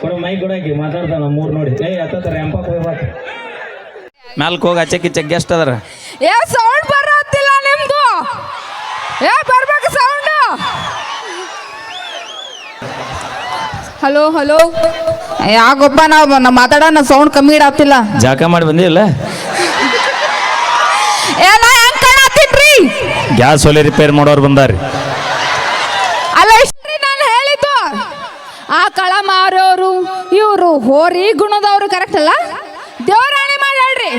ಕೊಡ ಮೈ ಕೊಡಾಕಿ ಮಾತಾಡ್ತಾನ ಮೂರ್ ನೋಡಿ. ಏ ಹತ್ತ ರ್ಯಾಂಪಕ್ ಹೋಗಿ ಬಾ. ಮ್ಯಾಲ್ಕ್ ಹೋಗಿ ಆಚೆ ಕಿಚ್ಚ ಗೆಸ್ಟ್ ಅದಾರ. ಏ ಸೌಂಡ್ ಬರತ್ತಿಲ್ಲ ನಿಮ್ದು. ಏ ಬರ್ಬೇಕು ಸೌಂಡ್ ಹಲೋ ಹಲೋ ಯಾಕೊಬ್ಬ ನಾವು ನಾ ಮಾತಾಡೋಣ ಸೌಂಡ್ ಕಮ್ಮಿ ಇಡತ್ತಿಲ್ಲ ಜಾಕ ಮಾಡಿ ಬಂದಿಲ್ಲ ಏ ನಾ ಹೆಂಗ್ ಕಾಣತ್ತೀನ್ರಿ? ಗ್ಯಾಸ್ ಒಲೆ ರಿಪೇರ್ ಮಾಡೋರು ಬಂದಾರಿ ಅಲ್ಲ ಇಷ್ಟ್ರಿ ನಾನು ಹೇಳಿದ್ದು ಆ ಕಳ ಮಾರೋರು ಇವರು ಹೋರಿ ಗುಣದವರು ಕರೆಕ್ಟ್ ಅಲ್ಲ? ದೇವರಾಣಿ ಮಾಡಿ ಹೇಳ್ರಿ.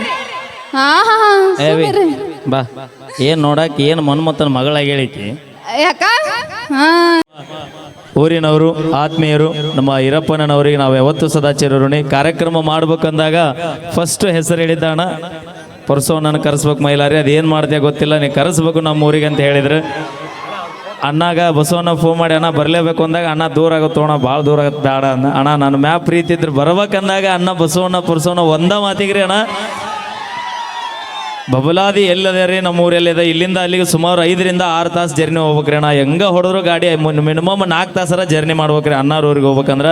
ಹಾ ಹಾ ಹಾ ಸುಮ್ನಿರಿ. ಬಾ. ಏನ್ ನೋಡಕ್ ಏನ್ ಮನ್ಮತನ ಮಗಳಾಗಿ ಹೇಳಿಕಿ ಯಾಕ? ಹಾ. ಊರಿನವರು ಆತ್ಮೀಯರು ನಮ್ಮ ಈರಪ್ಪನವರಿಗೆ ನಾವು ಯಾವತ್ತು ಸದಾಚಾರ ಋಣಿ ಕಾರ್ಯಕ್ರಮ ಮಾಡ್ಬೇಕಂದಾಗ ಫಸ್ಟ್ ಹೆಸರು ಹೇಳಿದ್ದಣ. ಪರಸೋ ನಾನು ಕರೆಸ್ಬೇಕು ಮೈಲಾರಿ ಅದೇನು ಮಾಡ್ದೆ ಗೊತ್ತಿಲ್ಲ ನೀ ಕರೆಸ್ಬೇಕು ನಮ್ಮ ಊರಿಗೆ ಅಂತ ಹೇಳಿದ್ರು. ಅಣ್ಣಾಗ ಬಸವಣ್ಣ ಫೋನ್ ಮಾಡಿ, ಅಣ್ಣ, ಬರಲೇಬೇಕು ಅಂದಾಗ ಅಣ್ಣ ದೂರ ಆಗುತ್ತೆ ಅಣ್ಣ ಭಾಳ ದೂರ ಆಗುತ್ತೆ, ಬೇಡ ಅಂದ. ಅಣ್ಣ, ನನ್ನ ಮ್ಯಾಪ್ ಪ್ರೀತಿ ಇದ್ರೆ ಬರ್ಬೇಕಂದಾಗ ಅಣ್ಣ ಬಸವಣ್ಣ ಪುರ್ಸವಣ್ಣ ಒಂದ ಮಾತಿಗ್ರಿ ಅಣ್ಣ ಬಬಲಾದಿ ಎಲ್ಲದೇ ರೀ, ನಮ್ಮ ಊರೆಲ್ಲಿದೆ. ಇಲ್ಲಿಂದ ಅಲ್ಲಿಗೆ ಸುಮಾರು ಐದರಿಂದ ಆರು ತಾಸು ಜರ್ನಿ ಹೋಗ್ಬೇಕ್ರಿ ಅಣ್ಣ. ಹೆಂಗೆ ಹೊಡೆದ್ರು ಗಾಡಿ ಮಿನಿಮಮ್ ನಾಲ್ಕು ತಾಸರ ಜರ್ನಿ ಮಾಡ್ಬೇಕ್ರಿ ಅಣ್ಣವ್ರಿಗೆ ಹೋಗ್ಬೇಕಂದ್ರೆ.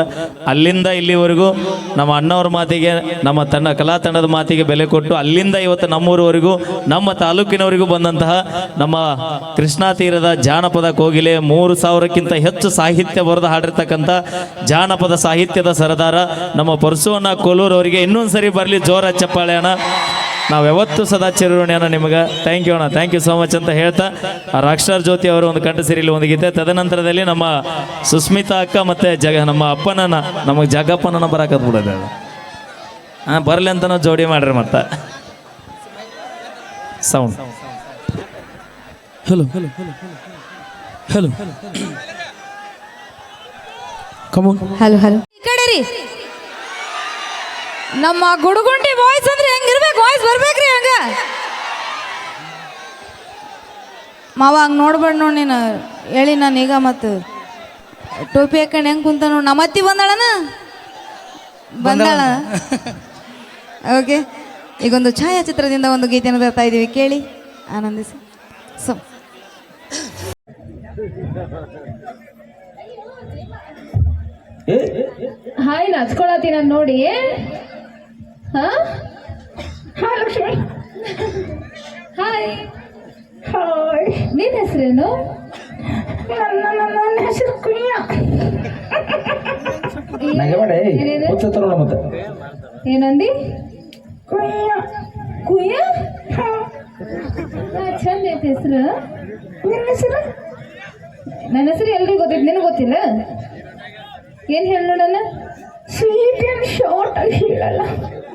ಅಲ್ಲಿಂದ ಇಲ್ಲಿವರೆಗೂ ನಮ್ಮ ಅಣ್ಣವ್ರ ಮಾತಿಗೆ, ನಮ್ಮ ತನ್ನ ಕಲಾ ತಂಡದ ಮಾತಿಗೆ ಬೆಲೆ ಕೊಟ್ಟು ಅಲ್ಲಿಂದ ಇವತ್ತು ನಮ್ಮೂರವರೆಗೂ, ನಮ್ಮ ತಾಲೂಕಿನವರಿಗೂ ಬಂದಂತಹ ನಮ್ಮ ಕೃಷ್ಣಾ ತೀರದ ಜಾನಪದ ಕೋಗಿಲೆ ಮೂರು ಸಾವಿರಕ್ಕಿಂತ ಹೆಚ್ಚು ಸಾಹಿತ್ಯ ಬರೆದು ಹಾಡಿರ್ತಕ್ಕಂಥ ಜಾನಪದ ಸಾಹಿತ್ಯದ ಸರದಾರ ನಮ್ಮ ಪರಶುವಣ್ಣ ಕೋಲೂರು ಅವರಿಗೆ ಇನ್ನೊಂದು ಸರಿ ಬರಲಿ ಜೋರ ಚಪ್ಪಾಳೆ ಅಣ್ಣ. ನಾವು ಯಾವತ್ತೂ ಸದಾ ಚಿರಋಣಿಯನ್ನು ನಿಮಗೆ ಥ್ಯಾಂಕ್ ಯು ಅಣ್ಣ. ಥ್ಯಾಂಕ್ ಯು ಸೋ ಮಚ್ ಅಂತ ಹೇಳ್ತಾ ಆ ರಾಕ್ಷಾರ್ ಜ್ಯೋತಿ ಅವರು ಒಂದು ಕಂಠ ಸಿರಿಲಿ ಒಂದು ಗೀತೆ. ತದನಂತರದಲ್ಲಿ ನಮ್ಮ ಸುಸ್ಮಿತಾ ಅಕ್ಕ ಮತ್ತು ಜಗ ನಮ್ಮ ಅಪ್ಪನನ ನಮಗೆ ಜಗಪ್ಪನನ್ನ ಬರಾಕತ್ ಬಿಡೋದೆ ಅದು. ಹಾಂ ಬರಲಿ ಅಂತ ನಾವು ಜೋಡಿ ಮಾಡ್ರಿ ಮತ್ತೆ. Sound hello hello hello hello hello hello ನಮ್ಮ ಗುಡುಗುಂಡಿ ವಾಯ್ಸ್ ಅಂದ್ರೆ ಹೆಂಗಿರ್ಬೇಕು ವಾಯ್ಸ್ ಬರ್ಬೇಕ್ರಿ ಹಂಗ. ಮಾವ, ಹಂಗೆ ನೋಡ್ಬೇಡ ನೋಡಿ ನೀನು. ಹೇಳಿ ನಾನು ಈಗ ಮತ್ತು ಟೋಪಿ ಹಾಕೊಂಡು ಹೆಂಗೆ ಕುಂತ ನೋಡಿ. ನಮ್ಮತ್ತಿ ಬಂದಾಳನ? ಬಂದಾಳ? ಓಕೆ. ಈಗೊಂದು ಛಾಯಾಚಿತ್ರದಿಂದ ಒಂದು ಗೀತೆಯನ್ನು ಬರ್ತಾ ಇದ್ದೀವಿ. ಕೇಳಿ, ಆನಂದಿಸಿ. ಸೊ ಹಾಯ್ ನಚ್ಕೊಳತಿ ನಾನು ನೋಡಿ. ಹಾ ಹಲೋ ಲಕ್ಷ್ಮಿ ಹಾಯ್ ಹಾಯ್ ನಿನ್ನ ಹೆಸರೇನು? ನನ್ನ ನನ್ನ ಹೆಸರು ಕುಯ್ಯ ಏನೇನು? ಏನಂದಿ? ಕುಯ್ಯ ಕುಯ್ಯ ಹಾ, ಚಂದ ಐತೆ ಹೆಸರು. ನಿನ್ನ ಹೆಸರು? ನನ್ನ ಹೆಸರು ಎಲ್ರಿಗೂ ಗೊತ್ತೈತೆ ನಿನಗೆ ಗೊತ್ತಿಲ್ಲ? ಏನು ಹೇಳಿ ನೋಡೋಣ? ಸ್ವೀಟ್ ಆ್ಯಂಡ್ ಶಾರ್ಟ್ ಆಗಿ ಹೇಳಲ್ಲ.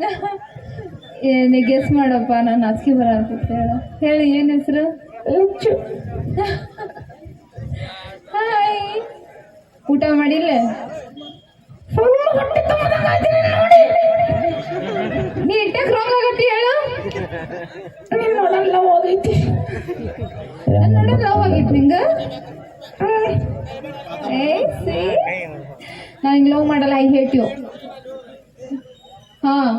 ಏನೇ ಗೆಸ್ ಮಾಡಪ್ಪ ನಾನು ಹಾಸಿಗೆ ಬರ ಹೇಳು. ಹೇಳಿ ಏನು ಹೆಸರು? ಹುಚ್ಚು. ಹಾಯ್ ಊಟ ಮಾಡಿಲ್ಲ? ನೀ ಇಟ್ಟಕ್ಕೆ ರಾಂಗ್ ಆಗತ್ತಿ ಹೇಳು. ನೀನು ನೋಡಲ್ಲ ಲವ್ ಆಗೈತಿ. ನಾನು ನೋಡಲ್ಲ ಲವ್ ಆಗೈತಿ ನಿಂಗೆ? ನಾನು ಹಿಂಗೆ ಲವ್ ಮಾಡಲ್ಲ ಐ ಹೇಟ್ ಯು ಹಾಂ.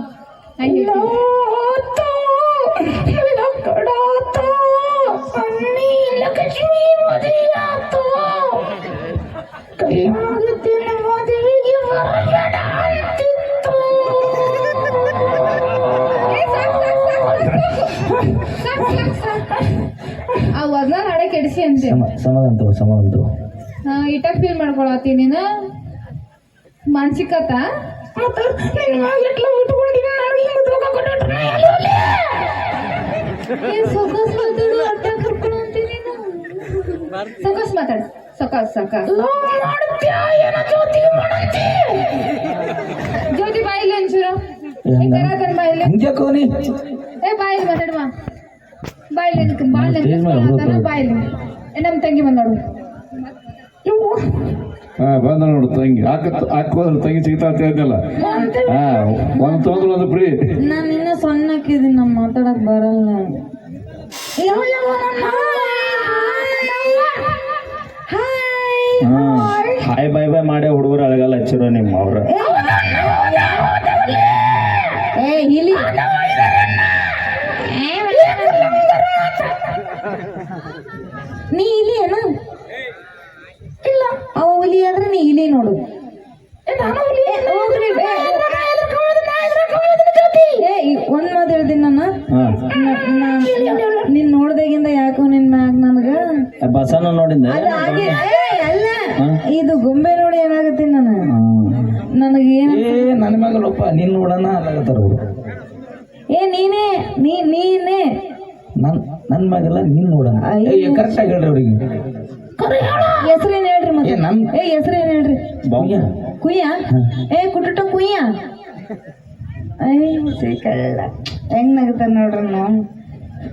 ಆ ವದ್ನ ನಾಳೆ ಕೆಡಿಸಿ ಅಂತೆ. ಸಮಾಧಾನ ತಗೋ ಸಮಾಧಾನ ತಗೋ. ಹಾ ಇಟ್ಟಾಗ ಫೀಲ್ ಮಾಡ್ಕೊಳತ್ತೀನಿ ನೀನು. ಮಾನಸಿಕತ? ಸೊಕಸ್ ಮಾತಾಡ ಸೊಕಸ್ ಸೊಕಸ್ ಜ್ಯೋತಿ ಬಾಯಿಲಿ ಒಂಚೂರು ಬಾಯಿಲಿ ಹಂಗ್ಯಾಕೋ ನೀ ಏ ಬಾಯಿಲಿ ಮಾತಾಡುವ ಬಾಯಿಲಿ ಬಾಯಿಲಿ ಸ್ಟೇಜ್ ಮೇಲೆ ಹೋಗ್ತಾ ಬಾಯಿಲಿ ನಮ್ಮ ತಂಗಿ ಬಂದ್ ನೋಡು ಹಾ ಬಂದ ನೋಡು ತಂಗಿ. ಹಾಕ ಹಾಕೋದ್ರ ತಂಗಿ ಸಿಗ್ತಾ ಅಂತ ಹೇಳಿದ್ನಲ್ಲ. ಹಾ ಒಂದ್ ತೊಂದ್ರೆ ಒಂದು ಫ್ರೀ ನಾನು ಇನ್ನೂ ಸಣ್ಣಕ್ಕಿದ್ದೀನಿ ನಮ್ಮ ಮಾತಾಡಕ್ ಬರಲ್ಲ. ಹಾಯ್ ಬಾಯ್ ಬಾಯ್ ಮಾಡೇ ಹುಡುಗರು ಅಳಗಲ್ಲ ಹಚ್ಚಿರೋ ನಿಮ್ಮ ಅವ್ರ. ನೀ ಇಲ್ಲಿ ಏನು ಇಲ್ಲ ಅವ ಹುಲಿ ಆದ್ರೆ ನೀ ಇಲ್ಲಿ ನೋಡು. ಒಂದ್ ಮಾತು ಹೇಳ್ತೀನಿ ನಾನು. ನಿನ್ ನೋಡ್ದಾಗಿಂದ ಯಾಕೋ ನಿನ್ ಮ್ಯಾಗ ನನ್ಗ? ಬಸನ ಏ, ಅಲ್ಲ. ಇದು ಗೊಂಬೆ ನೋಡಿ ಏನಾಗತ್ತೀನಿ ನಾನು? ನನಗೆ ಏನು ಏ ನನ್ನ ಮಗಳಪ್ಪ ನಿನ್ ನೋಡೋಣ ಅಲ್ಲಾಗತ್ತಾರ ಏ ನೀನೇ ನೀ ನೀನೇ. ನನ್ ನನ್ ಮಗಲ್ಲ ನೀನ್ ನೋಡೋಣ. ಕರೆಕ್ಟ್ ಆಗಿ ಹೇಳ್ರಿ ಅವ್ರಿಗೆ. ಹೆಸ್ರೇನ್ ಹೇಳ್ರಿ ಮತ್ತೆ? ಏ ಹೆಸರೇನ್ ಹೇಳ್ರಿ? ಕುಯ್ಯ? ಏ ಕುಟುಟ ಕುಯ್ಯ? ಐ ಸಿಕ್ಕಲ್ಲ ಹೆಂಗ್ ನಗತ ನೋಡ್ರಿ ನಾವು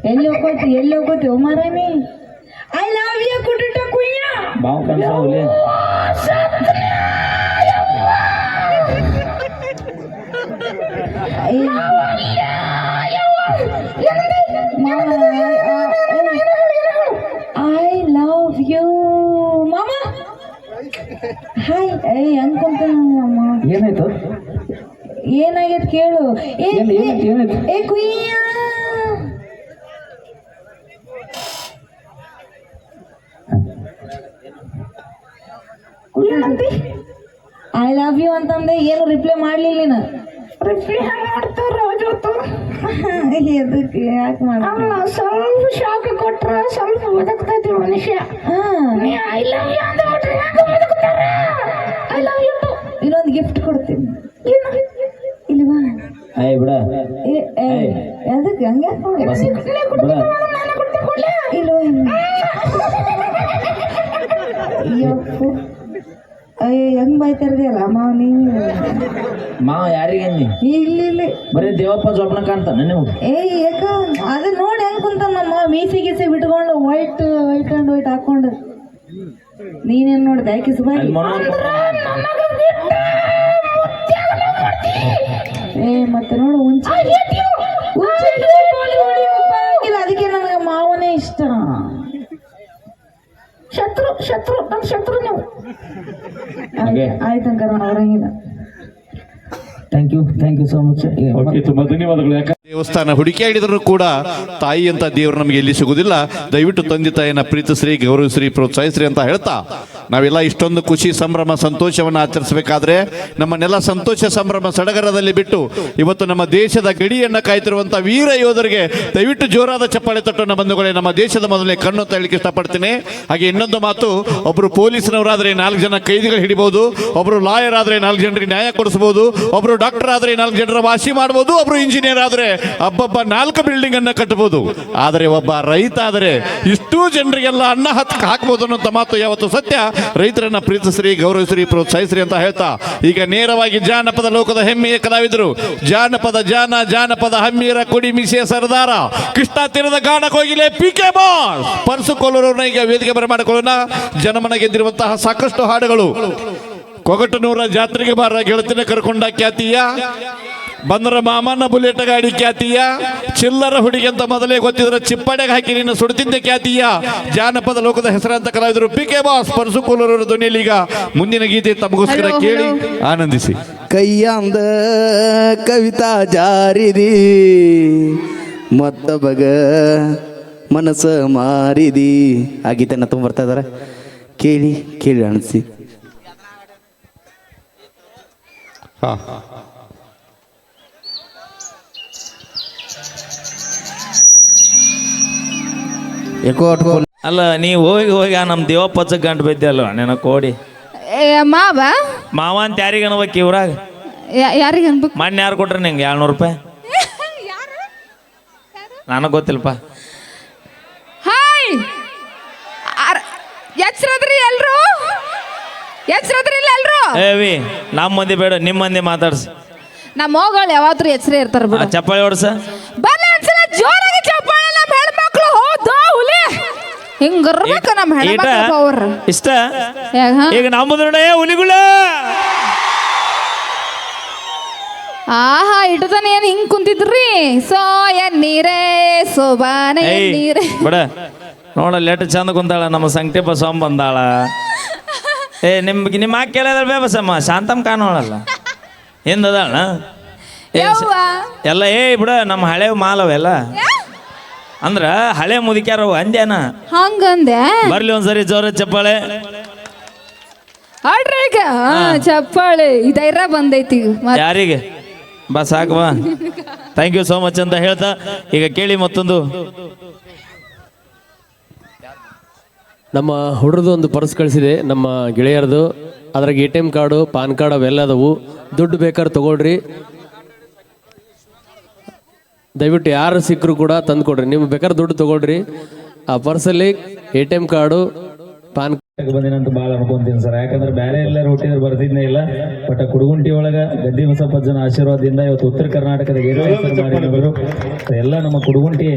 ಎಲ್ಲಿ ಹೋಗೋತಿ ಎಲ್ಲಿ ಹೋಗೋತಿ ಓ ಮಾರಾಮಿ ಐ ಲವ್ ಯು ಕುಟುಟ ಕುಯ್ಯ. ಬಾವು ಕನ್ಸಾವಲೆ ಐ ಐ ಲವ್ ಯು ಮಾಮ ಹಾಯ್ ಐ ಹೆಂಗ್ ಅಮ್ಮ? ಮಾಮ ಏನಾಯ್ತು? ಏನಾಗೈತ್ ಕೇಳು. ಏ ಏ ಕುಯ್ಯ! ಐ ಲವ್ ಯು ಅಂತಂದೆ ಏನು ರಿಪ್ಲೈ ಮಾಡ್ಲಿಲ್ಲ ನೀನು? ರಿಪ್ಲೈ ಹೆಂಗ್ ಮಾಡ್ತಾರ ಜೊತೆ ಎದಕ್ಕೆ ಯಾಕೆ ಮಾಡ ಅಲ್ಲ ಸ್ವಲ್ಪ ಶಾಕ್ ಕೊಟ್ರ ಸ್ವಲ್ಪ ಬದುಕ್ತೈತಿ ಮನುಷ್ಯ. ಏಯ್ ಬಿಡ. ಎದಕ್ಕೆ? ಹಂಗೆ ಇಲ್ವ ಯಪ್ಪು ಅಯ್ಯ ಹೆಂಗ್ ಬಾಯ್ತಾ ಇರ್ದಿಯಲ್ಲ ಮಾವ ನೀನು? ಮಾವ ಯಾರಿಗೆ ಅಂದಿ ಇಲ್ಲಿ ಇಲ್ಲಿ. ಬರೀ ದೇವಪ್ಪ ಜೊಪ್ನ ಕಾಣ್ತಾನೆ ನೀವು ಏ ಯಾಕ ಅದು ನೋಡಿ ಹೆಂಗ್ ಕುಂತ ನಮ್ಮ ಮೀಸಿ ಗೀಸಿ ಬಿಟ್ಕೊಂಡು ವೈಟ್ ವೈಟ್ ಅಂಡ್ ವೈಟ್ ಹಾಕೊಂಡು ನೀನೇನ್ ನೋಡ್ದೆ? ಕಿಸ್ ಬಾಯಿ ಅಲ್ಲಿ ಮನೋಹರ್ ಏ ಮತ್ತೆ ನೋಡು ಉಂಚೆ ಉಂಚೆ ಇಲ್ಲ ಅದಕ್ಕೆ ನನಗೆ ಮಾವನೇ ಇಷ್ಟ. ಶತ್ರು ಶತ್ರು ನಮ್ ಶತ್ರು ನೀವು. ಹಾಗೆ. ಆಯ್ತು ಅಂಕರ ಅವ್ರಂಗಿಲ್ಲ thank you thank you so much okay ತುಂಬಾ ಧನ್ಯವಾದಗಳು. ಯಾಕಂದ್ರೆ ದೇವಸ್ಥಾನ ಹುಡುಕಾಡಿದ್ರು ಕೂಡ ತಾಯಿ ಅಂತ ದೇವರು ನಮಗೆ ಎಲ್ಲಿ ಸಿಗುವುದಿಲ್ಲ. ದಯವಿಟ್ಟು ತಂದೆ ತಾಯಿನ ಪ್ರೀತಿಸ್ರಿ ಗೌರವಿಸ್ರಿ ಪ್ರೋತ್ಸಾಹಿಸ್ರಿ ಅಂತ ಹೇಳ್ತಾ ನಾವೆಲ್ಲ ಇಷ್ಟೊಂದು ಖುಷಿ, ಸಂಭ್ರಮ, ಸಂತೋಷವನ್ನು ಆಚರಿಸಬೇಕಾದ್ರೆ ನಮ್ಮನ್ನೆಲ್ಲ ಸಂತೋಷ, ಸಂಭ್ರಮ ಸಡಗರದಲ್ಲಿ ಬಿಟ್ಟು ಇವತ್ತು ನಮ್ಮ ದೇಶದ ಗಡಿಯನ್ನು ಕಾಯ್ತಿರುವಂಥ ವೀರ ಯೋಧರಿಗೆ ದಯವಿಟ್ಟು ಜೋರಾದ ಚಪ್ಪಾಳೆ ತಟ್ಟೋಣ ಬಂಧುಗಳೇ. ನಮ್ಮ ದೇಶದ ಮೊದಲನೇ ಕಣ್ಣು ಅಂತ ಹೇಳಲಿಕ್ಕೆ ಇಷ್ಟಪಡ್ತೀನಿ. ಹಾಗೆ ಇನ್ನೊಂದು ಮಾತು ಒಬ್ಬರು ಪೊಲೀಸ್ನವರಾದರೆ ನಾಲ್ಕು ಜನ ಕೈದಿಗಳು ಹಿಡಿಬಹುದು ಒಬ್ಬರು ಲಾಯರ್ ಆದರೆ ನಾಲ್ಕು ಜನರಿಗೆ ನ್ಯಾಯ ಕೊಡಿಸಬಹುದು ಒಬ್ಬರು ಡಾಕ್ಟರ್ ಆದರೆ ನಾಲ್ಕು ಜನರ ವಾಸಿ ಮಾಡಬಹುದು ಒಬ್ಬರು ಇಂಜಿನಿಯರ್ ಆದರೆ ಹಬ್ಬಬ್ಬ ನಾಲ್ಕು ಬಿಲ್ಡಿಂಗ್ ಅನ್ನ ಕಟ್ಟಬಹುದು ಆದರೆ ಒಬ್ಬ ರೈತ ಆದರೆ ಇಷ್ಟು ಜನರಿಗೆಲ್ಲ ಅನ್ನ ಹತ್ತಕ್ಕೆ ಹಾಕ್ಬೋದು ಅನ್ನೋ ಮಾತು ಯಾವತ್ತು ಸತ್ಯ. ರೈತರನ್ನ ಪ್ರೀತಿಸ್ರಿ, ಗೌರವಿಸ್ರಿ, ಪ್ರೋತ್ಸಾಹಿಸ್ರಿ ಅಂತ ಹೇಳ್ತಾ ಈಗ ನೇರವಾಗಿ ಜಾನಪದ ಲೋಕದ ಹೆಮ್ಮೆಯ ಕಲಾವಿದರು. ಜಾನಪದ ಜಾನ, ಜಾನಪದ ಹಮ್ಮೀರ ಕೊಡಿ ಮಿಸಿಯ ಸರ್ದಾರ. ಕೃಷ್ಣ ತೀರದ ಗಾನ ಕೋಗಿಲೆ ಪಿ ಕೆ ಬಾಸ್ ಪರ್ಸು ಕೊಲ್ಲೂರವ್ರನ್ನ ಈಗ ವೇದಿಕೆ ಬರಮಾಡಿಕೊಳ್ಳೋಣ ಜನಮನ ಗೆದ್ದಿರುವಂತಹ ಸಾಕಷ್ಟು ಹಾಡುಗಳು. ಕೊಗಟನೂರ ಜಾತ್ರೆಗೆ ಬಾರ ಗೆಳತಿನ ಕರ್ಕೊಂಡ ಖ್ಯಾತಿಯ ಬಂದರ ಮಾಮನ್ನ ಬುಲೆಟ್ ಗಾಡಿ ಖ್ಯಾತಿಯ? ಚಿಲ್ಲರ ಹುಡುಗಿ ಅಂತ ಮೊದಲೇ ಗೊತ್ತಿದ್ರೆ ಚಿಪ್ಪಡೆಗೆ ಹಾಕಿ ನಿನ್ನ ಸುಡ್ತಿದ್ದ ಖ್ಯಾತಿಯ? ಜಾನಪದ ಲೋಕದ ಹೆಸರಂತ ಕಲಾವಿದರು ಪಿ ಕೆ ಬಾಸ್ ಪರಸು ಕೋಲೂರವರ ಧ್ವನಿಯಲ್ಲಿ ಈಗ ಮುಂದಿನ ಗೀತೆ ತಮಗೋಸ್ಕರ ಕೇಳಿ ಆನಂದಿಸಿ. ಕೈಯಾಂದ ಕವಿತಾ ಜಾರಿದಿ ಮತ್ತೊಬ್ಬಗ ಮನಸ್ಸ ಮಾರಿದಿ. ಆ ಗೀತೆನ ತುಂಬ ಬರ್ತಾ ಇದಾರೆ ಕೇಳಿ ಕೇಳಿ ಅನಿಸಿ ಎಕೋ ಅಲ್ಲ ನೀ ಹೋಗಿ ಹೋಗಿ ಆ ನಮ್ಮ ದೇವಪ್ಪಚ್ಚ ಗಂಟು ಬಿದ್ದೆ ಅಲ್ವ ನೆನ ಕೋಡಿ ಮಾವ? ಮಾವ ಅಂತ ಯಾರಿಗೆ ಅನ್ಬೇಕು ಇವ್ರಾಗ ಯಾರಿಗೆ ಅನ್ಬೇಕು? ಮೊನ್ನೆ ಯಾರು ಕೊಟ್ರೆ ನಿಂಗೆ? ಏಳ್ನೂರು ರೂಪಾಯಿ? ನನಗೆ ಗೊತ್ತಿಲ್ಲಪ್ಪ. ಹಾಯ್! ಎಚ್ಚರದ್ರಿ ಎಲ್ರು? ಎಚ್ಚರದ್ರಿ ಇಲ್ಲ ಎಲ್ರು? ಏವಿ ನಮ್ಮ ಮಂದಿ ಬೇಡ ನಿಮ್ಮ ಮಂದಿ ಮಾತಾಡ್ಸಿ. ನಮ್ಮ ಹೋಗಳು ಯಾವತ್ತೂ ಎಚ್ಚರ ಇರ್ತಾರ ಆ ಬಿಡು ಚಪ್ಪಾಳಿ ಹೊಡ್ಸ. ಬರ್ಲಿ ಒಂದ್ಸಲ ಜೋರಾಗಿ ಚಪ್ಪಾಳೆ ನಮ್ಮ ಹೆಣ್ಮಕ್ಳು ಹೌದು ಹುಲಿ ಹಿಂಗ ಇರ್ಬೇಕು ನಮ್ಮ ಹೆಣ್ಮಕ್ಳು ಅವ್ರ. ಇಷ್ಟ? ಈಗ ನಮ್ಮದು ನೋಡ ಹುಲಿಗುಳ! ಆಹಾ ಇಟ್ಟದನ ಏನ್ ಹಿಂಗ್ ಕುಂತಿದ್ರಿ? ಸೋ ಎನ್ನೀರೇ ಸೋಬಾನ ಎನ್ನೀರೇ ಬಿಡ. ನೋಡ ಲೆಟ್ ಚಂದ ಕುಂತಾಳ ನಮ್ಮ ಸಂಕಟಿ ಬಸವಮ್ಮ ಬಂದಾಳ. ಏ ನಿಮ್ಗೆ ನಿಮ್ಮ ಹಾಕಿ ಕೇಳಿದ್ರೆ ಬೇ ಬಸಮ್ಮ ಶಾಂತಮ್ ಕಾಣೋಳಲ್ಲ ಹಿಂದದಾಳ ಎಲ್ಲ ಏ ಬಿಡ ನಮ್ಮ ಹಳೆ ಮಾಲವೆಲ್ಲ ಅಂದ್ರ ಹಳೆ ಮುದುಕ್ಯಾರವು ಅಂದ್ಯಾನ? ಹಂಗಂದೆ ಬರ್ಲಿ ಒಂದ್ಸರಿ ಜೋರ ಚಪ್ಪಾಳೆ. ಆಡ್ರಿ ಈಗ. ಹಾ ಚಪ್ಪಾಳೆ. ಇದೈರ ಬಂದೈತಿ ಈಗ ಮತ್ತ್ ಯಾರಿಗೆ? ಬಾ ಸಾಕು ಬಾ. ಥ್ಯಾಂಕ್ ಯು ಸೋ ಮಚ್ ಅಂತ ಹೇಳ್ತಾ ಈಗ ಕೇಳಿ ಮತ್ತೊಂದು. ನಮ್ಮ ಹುಡುಗರದು ಒಂದು ಪರ್ಸ್ ಕಳಿಸಿದೆ ನಮ್ಮ ಗೆಳೆಯರದು. ಅದ್ರಾಗ A T M card PAN card ಅವೆಲ್ಲ ಅದಾವು. ದುಡ್ಡು ಬೇಕಾದ್ರೆ ತಗೊಳ್ರಿ. ದಯವಿಟ್ಟು ಯಾರು ಸಿಕ್ಕರು ಕೂಡ ತಂದು ಕೊಡ್ರಿ ನಿಮ್ಗೆ ಬೇಕಾದ್ರೆ ದುಡ್ಡು ತಗೊಳ್ರಿ. ಆ ಪರ್ಸಲ್ಲಿ A T M card PAN ಬಂದಿನಂತ ಭಾಳ ಅನ್ಕೊಂತೀನಿ ಸರ್. ಯಾಕಂದ್ರೆ ಬೇರೆ ಎಲ್ಲರೂ ಹುಟ್ಟಿದ್ರೆ ಬರ್ತಿದ್ನೇ ಇಲ್ಲ. ಬಟ್ ಕುಡುಗುಂಟಿ ಒಳಗ ಗದ್ದಿ ಜನ ಆಶೀರ್ವಾದದಿಂದ ಇವತ್ತು ಉತ್ತರ ಕರ್ನಾಟಕದ ಮಾಡಿದವರು ಎಲ್ಲ ನಮ್ಮ ಕುಡುಗುಂಟಿ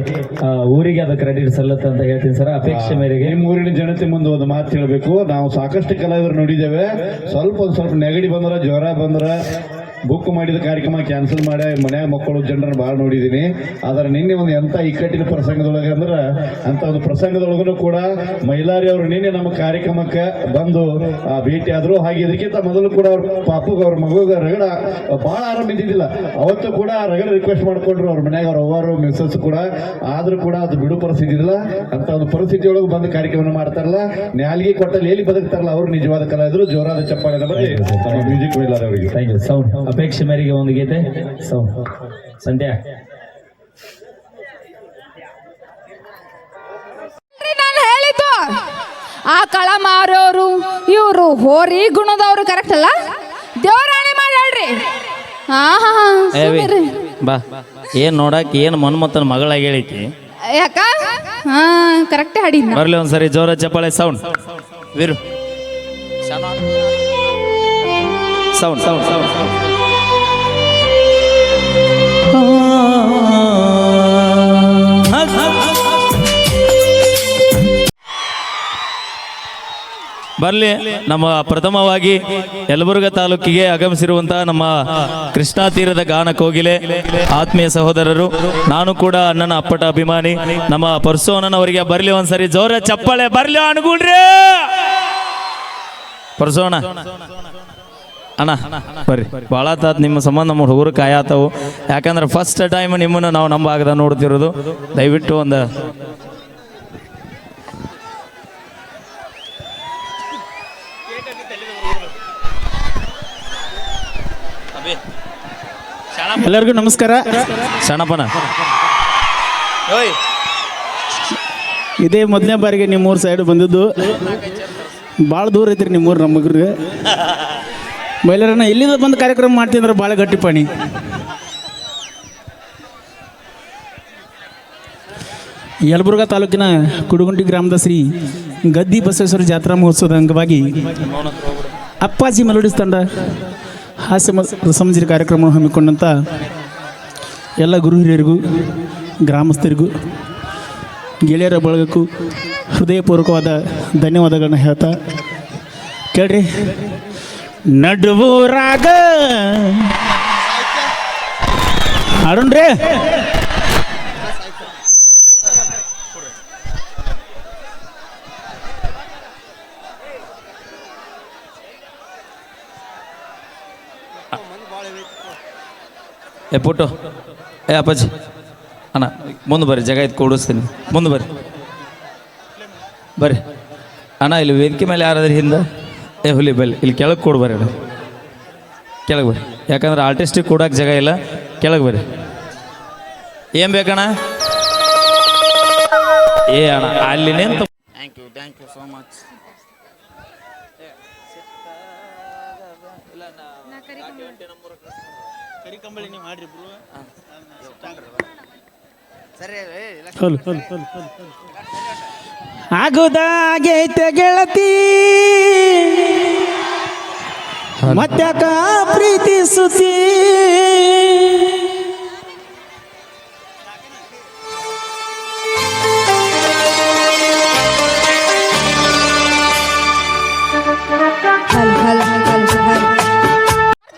ಆ, ಊರಿಗೆ ಅದು ಕ್ರೆಡಿಟ್ ಸಲ್ಲತ್ತೆ ಅಂತ ಹೇಳ್ತೀನಿ ಸರ್. ಅಪೇಕ್ಷೆ ಮೇರೆಗೆ. ನಿಮ್ಮ ಊರಿನ ಜನತೆ ಮುಂದೆ ಒಂದು ಮಾತು ಹೇಳಬೇಕು. ನಾವು ಸಾಕಷ್ಟು ಕಲಾವಿದರು ನೋಡಿದ್ದೇವೆ. ಸ್ವಲ್ಪ ಒಂದು ಸ್ವಲ್ಪ ನೆಗಡಿ ಬಂದ್ರ ಜ್ವರ ಬಂದ್ರ ಬುಕ್ ಮಾಡಿದ ಕಾರ್ಯಕ್ರಮ ಕ್ಯಾನ್ಸಲ್ ಮಾಡಿ ಮನ್ಯಾಗ ಮಕ್ಕಳು ಜನರನ್ನು ಭಾಳ ನೋಡಿದ್ದೀನಿ ಆದ್ರೆ ನಿನ್ನೆ ಒಂದು ಎಂಥ ಇಕ್ಕಟ್ಟಿನ ಪ್ರಸಂಗದೊಳಗೆ ಅಂದ್ರೆ ಅಂತ ಒಂದು ಪ್ರಸಂಗದೊಳಗೂ ಕೂಡ ಮೈಲಾರಿ ಅವರು ನಿನ್ನೆ ನಮ್ಮ ಕಾರ್ಯಕ್ರಮಕ್ಕೆ ಬಂದು ಭೇಟಿ ಆದ್ರು. ಹಾಗೆ ಇದಕ್ಕಿಂತ ಮೊದಲು ಕೂಡ ಅವ್ರ ಪಾಪುಗ ಅವ್ರ ಮಗುಗೆ ರಗಡ ಭಾಳ ಆರಾಮ ಇದ್ದಿದ್ದಿಲ್ಲ. ಅವತ್ತು ಕೂಡ ರಗಡ ರಿಕ್ವೆಸ್ಟ್ ಮಾಡ್ಕೊಂಡ್ರು ಅವ್ರ ಮನ್ಯಾಗ ಅವ್ರ ಅವರು ಮಿಸ್ಸಸ್ ಕೂಡ. ಆದರೂ ಕೂಡ ಅದು ಬಿಡು ಪರಿಸ್ಥಿತಿ ಅಂತ ಒಂದು ಪರಿಸ್ಥಿತಿ ಒಳಗೆ ಬಂದು ಕಾರ್ಯಕ್ರಮ ಮಾಡ್ತಾರಲ್ಲ. ನ್ಯಾಲಿಗೆ ಕೊಟ್ಟಲ್ಲಿ ಎಲ್ಲಿ ಬದುಕ್ತಾರಲ್ಲ ಅವ್ರು ನಿಜವಾದ ಕಲಾವಿದರು. ಜೋರಾದ ಚಪ್ಪಾಳೆ ನಮ್ಮ ಮ್ಯೂಸಿಕ್ ಮೈಲಾರಿ ಅವರಿಗೆ. ಸೌಂಡ್ ಅಪೇಕ್ಷೆ ಮೇರೆಗೆ ಒಂದು ಗೀತೆ. ಸೊ ಸಂಧ್ಯಾ. ನಾನು ಹೇಳಿದ್ದು. ಆ ಕಳ ಮಾರೋರು ಇವರು ಹೋರಿ ಗುಣದವ್ರು ಕರೆಕ್ಟ್ ಅಲ್ಲ? ದೇವರಾಣಿ ಮಾಡಿ ಹೇಳ್ರಿ. ಹಾ. ಬಾ. ಏನ್ ನೋಡಕ್ ಏನ್ ಮನ್ಮತನ ಮಗಳಾಗಿ ಹೇಳಿಕಿ ಯಾಕ? ಹಾ ಕರೆಕ್ಟ್ ಹಾಡಿ ಬರ್ಲಿ ಒಂದ್ಸರಿ ಜೋರ ಚಪ್ಪಾಳೆ ಸೌಂಡ್ ವೀರು. ಸೌಂಡ್ ಸೌಂಡ್ ಸೌಂಡ್ ಬರಲಿ, ನಮ್ಮ ಪ್ರಥಮವಾಗಿ ಯಲಬುರ್ಗ ತಾಲೂಕಿಗೆ ಆಗಮಿಸಿರುವಂತ ನಮ್ಮ ಕೃಷ್ಣಾ ತೀರದ ಗಾನ ಕೋಗಿಲೆ ಆತ್ಮೀಯ ಸಹೋದರರು, ನಾನು ಕೂಡ ಅಣ್ಣನ ಅಪ್ಪಟ ಅಭಿಮಾನಿ, ನಮ್ಮ ಪರಸೋನನ್ ಅವರಿಗೆ ಬರಲಿ ಒಂದ್ಸರಿ, ಜೋರ ಚಪ್ಪಳೆ ಬರ್ಲಿ ಅನ್ಗುಳ್ರಿ ಪರಸು ಅಣ್ಣ ಬರ್ರಿ. ಭಾಳ ತಾತ್ ನಿಮ್ಮ ಸಂಬಂಧ ನಮ್ಮ ಹುಡುಗರು ಕಾಯಾತವು ಯಾಕಂದ್ರೆ ಫಸ್ಟ್ ಟೈಮ್ ನಿಮ್ಮನ್ನು ನಾವು ನಂಬಾಗದ ನೋಡ್ತಿರೋದು. ದಯವಿಟ್ಟು ಒಂದು ಎಲ್ಲರಿಗೂ ನಮಸ್ಕಾರ. ಸಣ್ಣಪ್ಪನ ಇದೇ ಮೊದಲನೇ ಬಾರಿಗೆ ನಿಮ್ಮೂರು ಸೈಡ್ ಬಂದಿದ್ದು. ಭಾಳ ದೂರ ಐತ್ರಿ ನಿಮ್ಮೂರು ನಮ್ಮಗ್ರಿಗೆ ಬೈಲರನ್ನ ಎಲ್ಲಿಂದ ಬಂದು ಕಾರ್ಯಕ್ರಮ ಮಾಡ್ತಿದ್ರೆ ಭಾಳ ಗಟ್ಟಿ ಪಾಣಿ. ಯಲಬುರ್ಗಾ ತಾಲೂಕಿನ ಕುಡುಗುಂಟಿ ಗ್ರಾಮದ ಶ್ರೀ ಗದ್ದಿ ಬಸವೇಶ್ವರ ಜಾತ್ರಾ ಮಹೋತ್ಸವದ ಅಂಗವಾಗಿ ಅಪ್ಪಾಜಿ ಮೆಲೋಡಿಸ್ ತಂಡ ಹಾಸ್ಯ ರಸಮಂಜರಿ ಕಾರ್ಯಕ್ರಮವನ್ನು ಹಮ್ಮಿಕೊಂಡಂಥ ಎಲ್ಲ ಗುರು ಹಿರಿಯರಿಗೂ, ಗ್ರಾಮಸ್ಥರಿಗೂ, ಗೆಳೆಯರ ಬಳಗಕ್ಕೂ ಹೃದಯಪೂರ್ವಕವಾದ ಧನ್ಯವಾದಗಳನ್ನ ಹೇಳ್ತಾ ಕೇಳ್ರಿ. ನಡುವೂರಾಗ ಹಾಡೋಣ್ರಿ ಏ, ಪುಟ್ಟು. ಏ, ಅಪ್ಪಾಜಿ. ಅಣ್ಣ, ಮುಂದೆ ಬರ್ರಿ, ಜಾಗ ಇದು ಕೂಡಿಸ್ತೀನಿ. ಮುಂದೆ ಬರ್ರಿ. ಬರ್ರಿ. ಅಣ್ಣ, ಇಲ್ಲಿ ವೇದಿಕೆ ಮೇಲೆ ಯಾರಾದ್ರೂ ಹಿಂದೆ? ಏ ಹುಲಿ ಬಲ್ಲಿ ಇಲ್ಲಿ ಕೆಳಗೆ ಕೊಡು ಬರ್ರಿ ಅಣ್ಣ. ಕೆಳಗೆ ಬರ್ರಿ. ಯಾಕಂದ್ರೆ ಆರ್ಟಿಸ್ಟಿಗೆ ಕೊಡೋಕೆ ಜಾಗ ಇಲ್ಲ. ಕೆಳಗೆ ಬರ್ರಿ. ಏನು ಬೇಕಣ್ಣ? ಏ ಅಣ್ಣ ಅಲ್ಲಿ ನಿಂತು ಹೊಲ್ ಯು ಥ್ಯಾಂಕ್ ಯು ಸೋ ಮಚ್ ಮತ್ತ್ಯಾಕ ಪ್ರೀತಿ ಗೆಳತಿ. ಮತ್ತೆ ಪ್ರೀತಿ ಹಲ್ ಹಲ್ ಹಲ್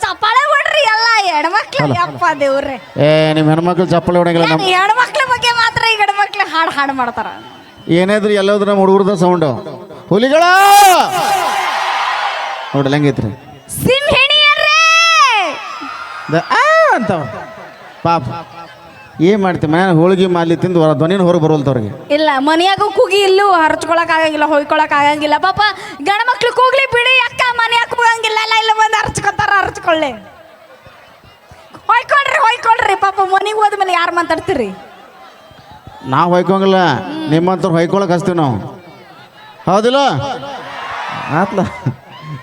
ಚಪ್ಪಾಳೆ ಹೊಡ್ರಿ ಎಲ್ಲ ಹೆಣ್ಮಕ್ಳು ಯಪ್ಪ ದೇವ್ರೆ. ಏ ನಿಮ್ಮ ಹೆಣ್ಮಕ್ಳು ಚಪ್ಪಲಿ ಹೊಡಂಗಿಲ್ಲ ನಮ್ಮ ಹೆಣ್ಮಕ್ಳ ಬಗ್ಗೆ ಮಾತ್ರ ಈ ಗಂಡ್ಮಕ್ಳು ಹಾಡು ಹಾಡು ಮಾಡ್ತಾರ. ಏನಾದ್ರು ಎಲ್ಲಾದ್ರು ನಮ್ಮ ಹುಡುಗರದ ಸೌಂಡು ಹುಲಿಗಳ! ನೋಡಲ್ಲ ಹೆಂಗೈತ್ರಿ ಆ ಪಾಪ. ಏನ್ ಮಾಡ್ತೀವಿ ಮನೆ ಹೋಳಿಗೆ ಮಾಲಿ ತಿಂದು ಹೊರ ಧ್ವನಿನ ಹೊರಗೆ ಬರೋಲ್ತವ್ರಿಗೆ ಇಲ್ಲ ಮನ್ಯಾಗ ಕೂಗಿ ಇಲ್ಲೂ ಹರ್ಚ್ಕೊಳಕ್ ಆಗಂಗಿಲ್ಲ ಹೊಯ್ಕೊಳಕ್ ಆಗಂಗಿಲ್ಲ. ಪಾಪ ಗಣ ಮಕ್ಳು ಕೂಗ್ಲಿ ಬಿಡಿ ಅಕ್ಕ ಮನೆಯಾಗ ಕೂಗಂಗಿಲ್ಲ ಅಲ್ಲ ಇಲ್ಲ ಬಂದು ಹರ್ಚ್ಕೊತಾರ ಹರ್ಚ್ಕೊಳ್ಳಿ. ಹೊಯ್ಕೊಳ್ರಿ ಹೊಯ್ಕೊಳ್ರಿ ಪಾಪ ಮನೆಗೆ ಹೋದ್ಮೇಲೆ ಯಾರು ಮಾತಾಡ್ತೀರಿ? ನಾವು ಹೊಯ್ಕೊಂಗಿಲ್ಲ ನಿಮ್ಮಂಥವ್ರು ಹೊಯ್ಕೊಳಕ್ ಹಚ್ತೀವಿ ನಾವು. ಹೌದಿಲ್ಲ? ಆತ್ಲ.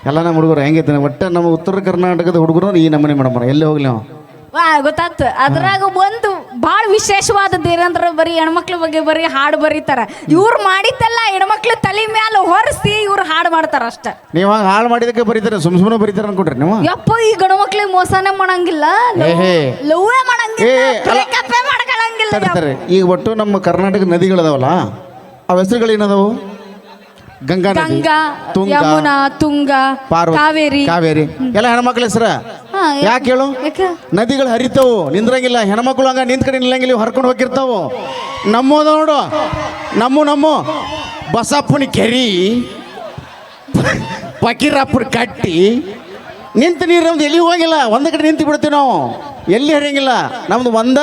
ಎಲ್ಲ ನಮ್ಮ ಹುಡುಗರು ಹೆಂಗೈತೆ ಒಟ್ಟೆ ನಮ್ಮ ಉತ್ತರ ಕರ್ನಾಟಕದ ಹುಡುಗರು ಈ ನಮ್ಮನೆ ಮೇಡಮ್ ಎಲ್ಲಿ ಹೋಗ್ಲಿ ನಾವು? ವಾ ಗೊತ್ತಾತು ಅದ್ರಾಗ ಒಂದು ಭಾಳ ವಿಶೇಷವಾದದ್ದು ಏನಂದ್ರೆ ಬರೀ ಹೆಣ್ಮಕ್ಳ ಬಗ್ಗೆ ಬರೀ ಹಾಡು ಬರೀತಾರ. ಇವ್ರು ಮಾಡಿದ್ದೆಲ್ಲ ಹೆಣ್ಮಕ್ಳು ತಲೆ ಮ್ಯಾಲ ಹೊರಿಸಿ ಇವ್ರು ಹಾಡು ಮಾಡ್ತಾರ ಅಷ್ಟ. ನೀವು ಹಂಗೆ ಹಾಳು ಮಾಡಿದಕ್ಕೆ ಬರೀತಾರೆ ಸುಮ್ ಸುಮ್ಮನೆ ಬರೀತಾರೆ ಅನ್ಕೊಂಡ್ರಿ ನೀವು? ಯಪ್ಪ ಈ ಗಂಡು ಮಕ್ಳಿಗೆ ಮೋಸನೇ ಮಾಡಂಗಿಲ್ಲ. ಲವ್ವೇ ಏ, ಮಾಡಂಗಿಲ್ಲ ಅಲ್ಲ. ಮಾಡ್ಕೊಳಂಗಿಲ್ಲ ತರ್ತಾರೆ ಈಗ ಒಟ್ಟು ನಮ್ಮ ಕರ್ನಾಟಕ ನದಿಗಳದಾವಲ್ಲ ಅವ ಹೆಸರುಗಳು ಏನದಾವು ಗಂಗಾ ನದಿ ಗಂಗಾ ತುಂಗಾ ಯಮುನಾ ತುಂಗಾ ಪಾರ್ವತಿ ಕಾವೇರಿ. ಕಾವೇರಿ. ಎಲ್ಲ ಹೆಣ್ಮಕ್ಳ ಹೆಸರ? ಹಾ, ಯಾಕೆ? ಹೇಳು? ಯಾಕೆ? ನದಿಗಳು ಹರಿತಾವು ನಿಂದ್ರಂಗಿಲ್ಲ. ಹೆಣ್ಮಕ್ಳು ಹಂಗ ನಿಂತ್ ಕಡೆ ನಿಲ್ಲಂಗಿಲ್ಲ ಇವ್ ಹರ್ಕೊಂಡು ಹೋಗಿರ್ತಾವು. ನಮ್ಮದ ನೋಡು ನಮ್ಮ ನಮ್ಮ ಬಸಪ್ಪನ ಕೆರಿ ಫಕೀರಪ್ಪನ ಕಟ್ಟಿ ನಿಂತ ನೀರು ನಮ್ದು ಎಲ್ಲಿ ಹೋಗಿಲ್ಲ. ಒಂದ ಕಡೆ ನಿಂತು ಬಿಡ್ತೀವಿ ನಾವು. ಎಲ್ಲಿ ಹರಿಯಂಗಿಲ್ಲ. ನಮ್ದು ಒಂದ.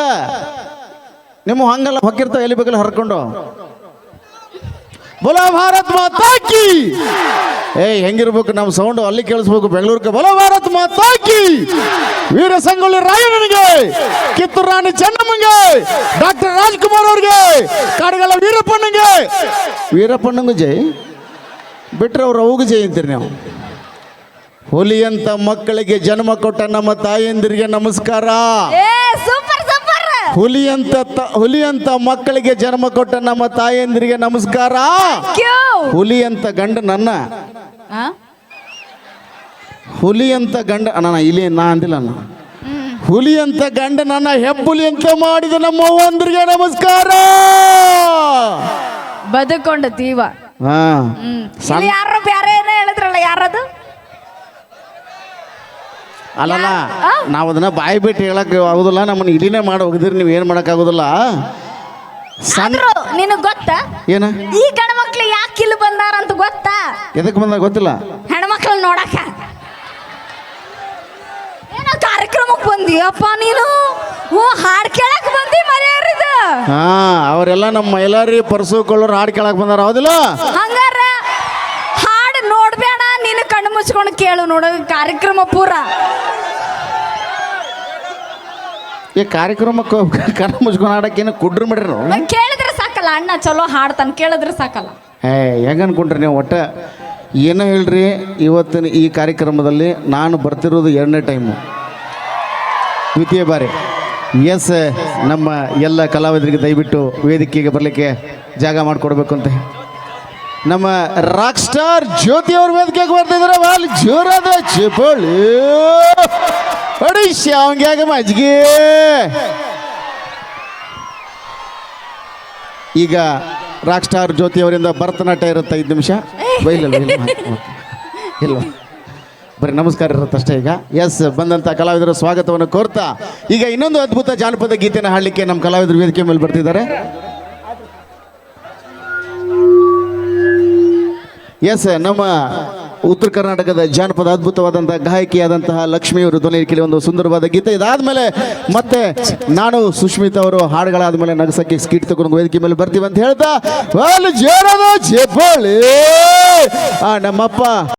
ನಿಮ್ಮ ಹಂಗಲ್ಲ ಹೊಕ್ಕಿರ್ತಾವ ಎಲ್ಲಿ ಬೇಕಲ್ಲ ಹರ್ಕೊಂಡು. ಬೋಲೋ ಭಾರತ್ ಮಾತಾಕಿ ಏಯ್, ಹೆಂಗಿರ್ಬೇಕು ನಮ್ಮ ಸೌಂಡ್ ಅಲ್ಲಿ ಕೇಳಿಸ್ಬೇಕು. ಬೆಂಗಳೂರಿಗೆ ಬೋಲೋ ಭಾರತ್ ಮಾತಾಕಿ ವೀರ ಸಂಗೊಳ್ಳಿ ರಾಯಣ್ಣನಿಗೆ, ಕಿತ್ತೂರು ರಾಣಿ ಚೆನ್ನಮ್ಮಂಗೆ ಡಾಕ್ಟರ್ ರಾಜ್ಕುಮಾರ್ ಅವ್ರಿಗೆ ಕಾಡುಗಳ ವೀರಪ್ಪಣ್ಣಂಗೆ ವೀರಪ್ಪಣ್ಣಂಗೂ ಜೈ. ಬಿಟ್ರೆ ಅವ್ರು ಅವಗು ಜೈ ಅಂತೀರಿ ನೀವು. ಹುಲಿಯಂತ ಮಕ್ಕಳಿಗೆ ಜನ್ಮ ಕೊಟ್ಟ ನಮ್ಮ ತಾಯಂದಿರಿಗೆ ನಮಸ್ಕಾರ. ಏ ಸೂಪರ್ ಹುಲಿಯಂತ ಹುಲಿ ಅಂತ ಮಕ್ಕಳಿಗೆ ಜನ್ಮ ಕೊಟ್ಟ ನಮ್ಮ ತಾಯಂದಿರಿಗೆ ನಮಸ್ಕಾರ. ಹುಲಿ ಅಂತ ಗಂಡ ನನ್ನ. ಹುಲಿ ಅಂತ ಗಂಡ ಅಣ್ಣ ಇಲ್ಲಿ ನಾ ಅಂದಿಲ್ಲ ಅಣ್ಣ. ಹುಲಿಯಂತ ಗಂಡ ನನ್ನ ಹೆಬ್ಬುಲಿ ಅಂತ ಮಾಡಿದ ನಮ್ಮ ಒಂದ್ರಿಗೆ ನಮಸ್ಕಾರ. ಬದುಕೊಂಡ ತೀವ. ಹಾ. ಯಾರು ಬೇರೆ ಏನೋ ಹೇಳಿದ್ರಲ್ಲ ಯಾರದು? ಅಲ್ಲಲ್ಲ ನಾವು ಅದನ್ನ ಬಾಯಿ ಬಿಟ್ಟು ಹೇಳಕ್ ಆಗುದಿಲ್ಲ ನಮ್ಮನ್ನ ಇಲ್ಲಿನೇ ಮಾಡಿ ಹೋಗಿದ್ರಿ ನೀವು ಏನು ಮಾಡಕ್ ಆಗುದಿಲ್ಲ ಸಣ್ಣ ಆದ್ರೂ ನಿನಗ್ ಗೊತ್ತಾ? ಏನ? ಈ ಗಣ ಮಕ್ಳು ಯಾಕೆ ಇಲ್ಲಿ ಬಂದಾರ ಅಂತ ಗೊತ್ತಾ? ಎದಕ್ಕೆ ಬಂದ ಗೊತ್ತಿಲ್ಲ? ಹೆಣ್ಮಕ್ಳು ನೋಡಕ ಏನೋ ಕಾರ್ಯಕ್ರಮಕ್ಕೆ ಬಂದಿಯಪ್ಪ ನೀನು? ಓ ಹಾಡ್ ಕೇಳಕ್ ಬಂದಿ ಮರ್ಯಾರಿದ ಹಾ ಅವರೆಲ್ಲ ನಮ್ಮ ಮೈಲಾರಿ ಪರ್ಸುಕೊಳ್ಳೋರು ಹಾಡು ಕೇಳಕ್ ಬಂದಾರ ಹೌದಿಲ್ಲ? ಹಂಗಾರ ಮುಚ್ಕೊಂಡು ಕೇಳು ನೋಡ ಕಾರ್ಯಕ್ರಮ ಪೂರ. ಈ ಕಾರ್ಯಕ್ರಮಕ್ಕೆ ಕಣ್ಣು ಮುಚ್ಕೊಂಡು ಆಡಕ್ಕೇನು ಕುಡ್ರು ಮಾಡ್ರಿ ನಾವು ನಂಗ್ ಕೇಳಿದ್ರೆ ಸಾಕಲ್ಲ ಅಣ್ಣ ಚಲೋ ಹಾಡ್ತಾನೆ ಕೇಳಿದ್ರೆ ಸಾಕಲ್ಲ. ಏ ಹೆಂಗ ಅನ್ಕೊಂಡ್ರಿ ನೀವು ಒಟ್ಟ? ಏನೋ ಹೇಳ್ರಿ ಇವತ್ತಿನ ಈ ಕಾರ್ಯಕ್ರಮದಲ್ಲಿ ನಾನು ಬರ್ತಿರೋದು ಎರಡನೇ ಟೈಮು ದ್ವಿತೀಯ ಬಾರಿ. ಎಸ್ ನಮ್ಮ ಎಲ್ಲ ಕಲಾವಿದರಿಗೆ ದಯವಿಟ್ಟು ವೇದಿಕೆಗೆ ಬರಲಿಕ್ಕೆ ಜಾಗ ಮಾಡಿಕೊಡ್ಬೇಕು ಅಂತ ನಮ್ಮ ರಾಕ್ ಸ್ಟಾರ್ ಜ್ಯೋತಿ ಅವ್ರ ವೇದಿಕೆಗೆ ಬರ್ತಿದ್ರೆ ಬಾಲ್ ಜೋರಾದ ಚಿಪಳಿ ಅಡಿ ಶಾವಂಗ್ಯಾಗ ಮಜ್ಗೆ ಈಗ ರಾಕ್ ಸ್ಟಾರ್ ಜ್ಯೋತಿ ಅವರಿಂದ ಭರತನಾಟ್ಯ ಇರುತ್ತೆ ಐದು ನಿಮಿಷ. ಇಲ್ಲ ಇಲ್ಲ ಬರೀ ನಮಸ್ಕಾರ ಇರುತ್ತೆ ಅಷ್ಟೇ ಈಗ. ಎಸ್ ಬಂದಂಥ ಕಲಾವಿದರ ಸ್ವಾಗತವನ್ನು ಕೋರ್ತಾ. ಈಗ ಇನ್ನೊಂದು ಅದ್ಭುತ ಜಾನಪದ ಗೀತೆಯನ್ನು ಹಾಡಲಿಕ್ಕೆ ನಮ್ಮ ಕಲಾವಿದರು ವೇದಿಕೆ ಮೇಲೆ ಬರ್ತಿದ್ದಾರೆ. ಎಸ್ ನಮ್ಮ ಉತ್ತರ ಕರ್ನಾಟಕದ ಜಾನಪದ ಅದ್ಭುತವಾದಂತಹ ಗಾಯಕಿಯಾದಂತಹ ಲಕ್ಷ್ಮಿಯವರು ಧ್ವನಿ ಒಂದು ಸುಂದರವಾದ ಗೀತೆ ಇದಾದ್ಮೇಲೆ ಮತ್ತೆ ನಾನು ಸುಶ್ಮಿತಾ ಅವರು ಹಾಡುಗಳಾದ ಮೇಲೆ ನಗಸಕ್ಕೆ ಸ್ಕಿಟ್ ತಗೊಂಡು ವೇದಿಕೆ ಮೇಲೆ ಬರ್ತೀವಿ ಅಂತ ಹೇಳ್ತಾ ಜೋರದ. ಆ, ನಮ್ಮಪ್ಪ